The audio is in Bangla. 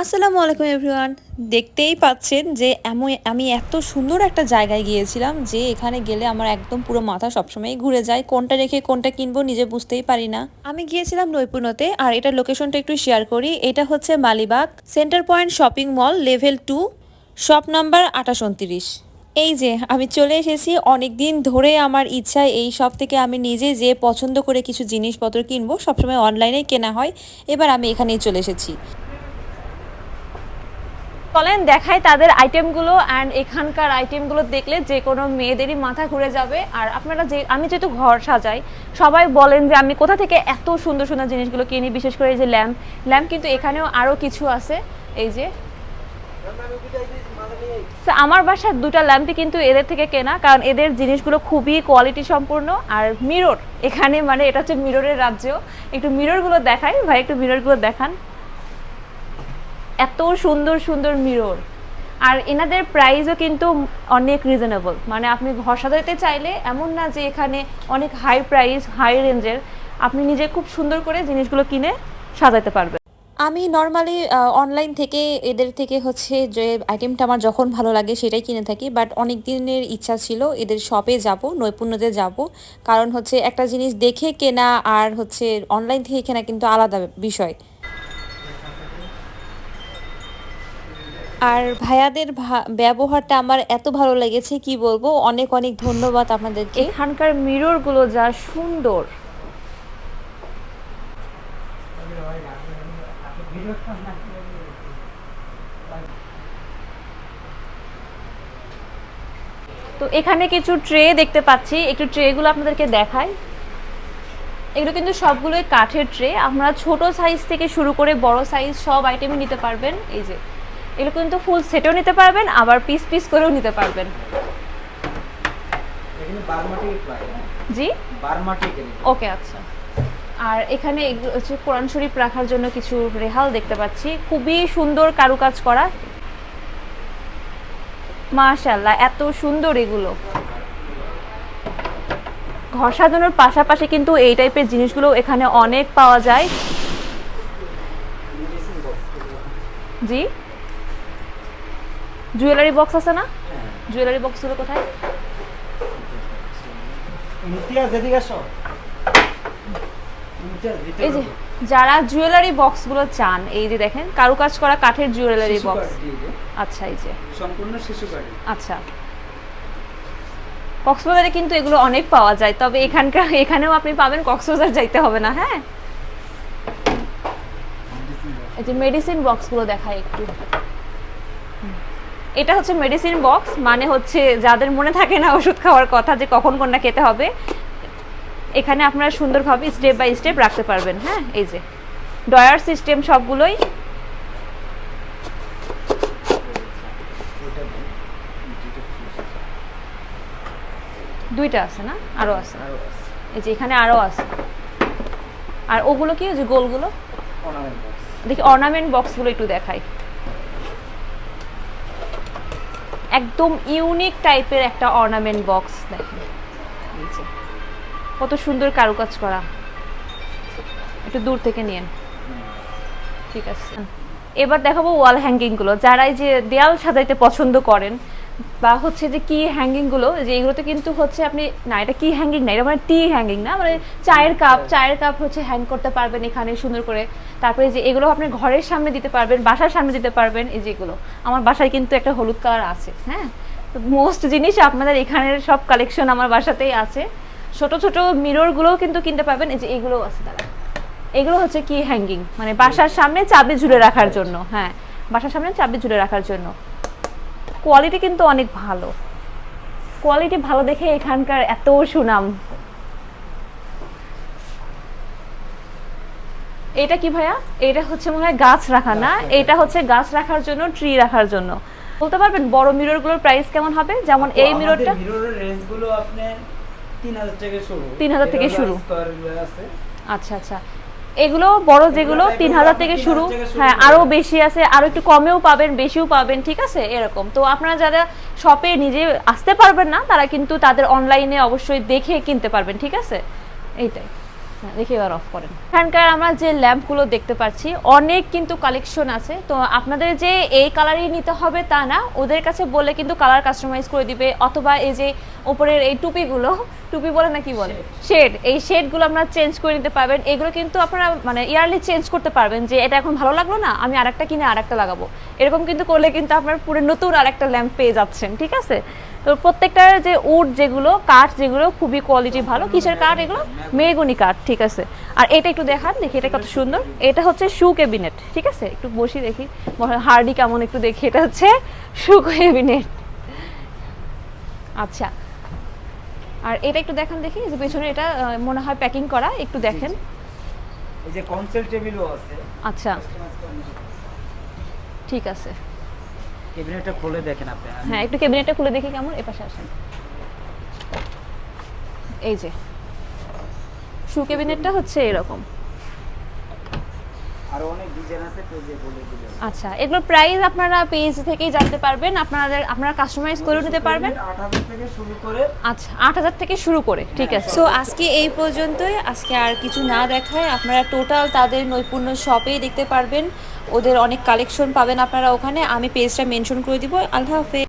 আসসালামু আলাইকুম এভরিওয়ান। দেখতেই পাচ্ছেন যে এমন, আমি এত সুন্দর একটা জায়গায় গিয়েছিলাম যে এখানে গেলে আমার একদম পুরো মাথা সবসময় ঘুরে যায়। কোনটা রেখে কোনটা কিনবো নিজে বুঝতেই পারি না। আমি গিয়েছিলাম নৈপুণ্যতে আর এটা লোকেশনটা একটু শেয়ার করি। এটা হচ্ছে Malibagh centre point shopping mall level two shop number আঠাশ উনত্রিশ। এই যে, আমি চলে এসেছি। অনেক দিন ধরে আমার ইচ্ছা এই সব থেকে আমি নিজে যে পছন্দ করে কিছু জিনিসপত্র কিনবো সবসময় অনলাইনেই কেনা হয়। এবার আমি এখানেই চলে এসেছি। চলেন দেখাই তাদের আইটেমগুলো অ্যান্ড এখানকার আইটেমগুলো দেখলে যে কোনো মেয়েদেরই মাথা ঘুরে যাবে। আর আপনারা যে, আমি যেহেতু ঘর সাজাই, সবাই বলেন যে আমি কোথা থেকে এত সুন্দর সুন্দর জিনিসগুলো কিনি, বিশেষ করে এই যে ল্যাম্প। ল্যাম্প কিন্তু এখানেও আরও কিছু আছে, এই যে। আমার বাসার দুটা ল্যাম্পই কিন্তু এদের থেকে কেনা, কারণ এদের জিনিসগুলো খুবই কোয়ালিটি সম্পূর্ণ। আর মিরর এখানে মানে এটা হচ্ছে মিররের রাজ্য। একটু মিররগুলো দেখাই, ভাই, একটু মিররগুলো দেখান। এত সুন্দর সুন্দর মিরর আর এনাদের প্রাইসও কিন্তু অনেক রিজনেবল মানে আপনি ঘর সাজাতে চাইলে এমন না যে এখানে অনেক হাই প্রাইস হাই রেঞ্জের আপনি নিজে খুব সুন্দর করে জিনিসগুলো কিনে সাজাতে পারবেন। আমি নর্মালি অনলাইন থেকে, এদের থেকে হচ্ছে যে আইটেমটা আমার যখন ভালো লাগে সেটাই কিনে থাকি। বাট অনেক দিনের ইচ্ছা ছিল এদের শপে যাব, নৈপুণ্যতে যাব। কারণ হচ্ছে একটা জিনিস দেখে কেনা আর হচ্ছে অনলাইন থেকে কেনা কিন্তু আলাদা বিষয়। আর ভাইয়াদের ব্যবহারটা আমার এত ভালো লেগেছে, কি বলব? অনেক অনেক ধন্যবাদ আপনাদেরকে এখানকার মিররগুলো যা সুন্দর। তো এখানে কিছু ট্রে দেখতে পাচ্ছি। একটু ট্রেগুলো আপনাদেরকে দেখাই। এগুলো কিন্তু সবগুলোই কাঠের ট্রে। আপনারা ছোট সাইজ থেকে শুরু করে বড় সাইজ সব আইটেমই নিতে পারবেন। এই যে এগুলো কিন্তু ফুল সেটও নিতে পারবেন আবার পিস পিস করেও নিতে পারবেন। প্রায় জি? ওকে আচ্ছা। আর এখানে হচ্ছে কোরআন শরীফ রাখার জন্য কিছু রেহাল দেখতে পাচ্ছি। খুবই সুন্দর কারুকাজ করা। মাশাল্লাহ এত সুন্দর এগুলো। ঘর সাজানোর পাশাপাশি কিন্তু এই টাইপের জিনিসগুলো এখানে অনেক পাওয়া যায়। জি? জুয়েলারি বক্স আছে না? জুয়েলারি বক্সগুলো কোথায়? এই যে যারা জুয়েলারি বক্সগুলো চান এই যে দেখেন কারুকাজ করা কাঠের জুয়েলারি বক্স। আচ্ছা এই যে। সম্পূর্ণ শিশু আচ্ছা। কক্সবাজারে কিন্তু এগুলো অনেক পাওয়া যায় তবে এখানকার এখানেও আপনি পাবেন কক্সবাজার যাইতে হবে না হ্যাঁ? এই যে মেডিসিন বক্সগুলো দেখায় একটু। এটা হচ্ছে মেডিসিন বক্স মানে হচ্ছে যাদের মনে থাকে না ওষুধ খাওয়ার কথা যে কখন কোনটা খেতে হবে এখানে আপনারা সুন্দরভাবে স্টেপ বাই স্টেপ রাখতে পারবেন হ্যাঁ? এই যে ডয়ার সিস্টেম সবগুলোই। দুইটা আছে না? আরও আছে। এই যে এখানে আরও আছে। আর ওগুলো কি ওই যে গোলগুলো? দেখি অর্নামেন্ট বক্সগুলো একটু দেখাই। একদম ইউনিক টাইপের একটা অর্নামেন্ট বক্স দেখেন। কত সুন্দর কারুকাজ করা। একটু দূর থেকে নিয়েন। ঠিক আছে। এবার দেখাবো ওয়াল হ্যাঙ্গিংগুলো যারাই যে দেয়াল সাজাইতে পছন্দ করেন বা হচ্ছে যে কি হ্যাঙ্গিংগুলো যে এগুলোতে কিন্তু হচ্ছে আপনি না এটা কি হ্যাঙ্গিং না এটা মানে টি হ্যাঙ্গিং না মানে চায়ের কাপ চায়ের কাপ হচ্ছে হ্যাং করতে পারবেন এখানে সুন্দর করে। তারপরে যে এগুলো আপনি ঘরের সামনে দিতে পারবেন বাসার সামনে দিতে পারবেন এই যেগুলো। আমার বাসায় কিন্তু একটা হলুদ কালার আছে হ্যাঁ? মোস্ট জিনিস আপনাদের এখানের সব কালেকশন আমার বাসাতেই আছে। ছোট ছোট মিররগুলোও কিন্তু কিনতে পারবেন এই যে এগুলোও আছে দাঁড়া এগুলো হচ্ছে কি হ্যাঙ্গিং মানে বাসার সামনে চাবি ঝুলে রাখার জন্য হ্যাঁ। বাসার সামনে চাবি ঝুলে রাখার জন্য। কোয়ালিটি কিন্তু অনেক ভালো। কোয়ালিটি ভালো দেখে এখানকার এত সুনাম। এটা কি ভাইয়া? এটা হচ্ছে মনে হয় গাছ রাখা না? এটা হচ্ছে গাছ রাখার জন্য ট্রি রাখার জন্য। বলতে পারবেন বড় মিররগুলোর প্রাইস কেমন হবে? যেমন এই মিররটা মিররের রেঞ্জগুলো আপনার 3000 থেকে শুরু। 3000 থেকে শুরু। আচ্ছা আচ্ছা। এগুলো বড় যেগুলো তিন হাজার থেকে শুরু। হ্যাঁ আরও আরও বেশি আছে, আরও একটু কমেও পাবেন, বেশিও পাবেন, ঠিক আছে? এরকম। তো আপনারা যারা শপে নিজে আসতে পারবেন না, তারা কিন্তু তাদের অনলাইনে অবশ্যই দেখে কিনতে পারবেন, ঠিক আছে? এইটাই। হ্যাঁ, দেখি এবার অফ করেন। এখানকার আমরা যে ল্যাম্পগুলো দেখতে পাচ্ছি অনেক কিন্তু কালেকশন আছে। তো আপনাদের যে এই কালারই নিতে হবে তা না ওদের কাছে বললে কিন্তু কালার কাস্টমাইজ করে দিবে। অথবা এই যে উপরের এই টুপিগুলো টুপি বলে না কি বলে? শেড এই শেডগুলো আপনারা চেঞ্জ করে নিতে পারবেন। এগুলো কিন্তু আপনারা মানে ইয়ারলি চেঞ্জ করতে পারবেন যে এটা এখন ভালো লাগল না আমি আরেকটা কিনে আরেকটা লাগাবো। এরকম কিন্তু করলে কিন্তু আপনার পুরো নতুন আরেকটা ল্যাম্প পেয়ে যাচ্ছেন ঠিক আছে? তো প্রত্যেকটার যে উড যেগুলো কাঠ যেগুলো খুবই কোয়ালিটি ভালো। কিসের কাঠ এগুলো? মেগুনি কাঠ ঠিক আছে। আর এটা একটু দেখান দেখি এটা কত সুন্দর। এটা হচ্ছে শু ক্যাবিনেট ঠিক আছে? একটু বসি দেখি। হার্ডি কেমন একটু দেখি। এটা হচ্ছে শু ক্যাবিনেট আচ্ছা। আর এটা একটু দেখান দেখি যে পেছনে এটা মনে হয় প্যাকিং করা একটু দেখেন। এই যে কনসেল টেবিলও আছে। আচ্ছা। ঠিক আছে। ক্যাবিনেটটা খুলে দেখেন আপনি। হ্যাঁ একটু ক্যাবিনেটটা খুলে দেখি কেমন, এপাশে আসেন। এই যে, শু ক্যাবিনেটটা হচ্ছে এরকম। আরও অনেক ডিজাইন আছে পেজে বলে দিবেন আচ্ছা এগুলোর প্রাইস আপনারা পেজ থেকেই জানতে পারবেন আপনাদের আপনারা কাস্টমাইজ করে নিতে পারবেন। আট হাজার থেকে শুরু করে আচ্ছা আট হাজার থেকে শুরু করে ঠিক আছে। সো আজকে এই পর্যন্তই। আজকে আর কিছু না দেখায় আপনারা টোটাল তাদের নৈপুণ্য শপেই দেখতে পারবেন। ওদের অনেক কালেকশন পাবেন আপনারা ওখানে। আমি পেজটা মেনশন করে দিব। আল্লাহ হাফেজ।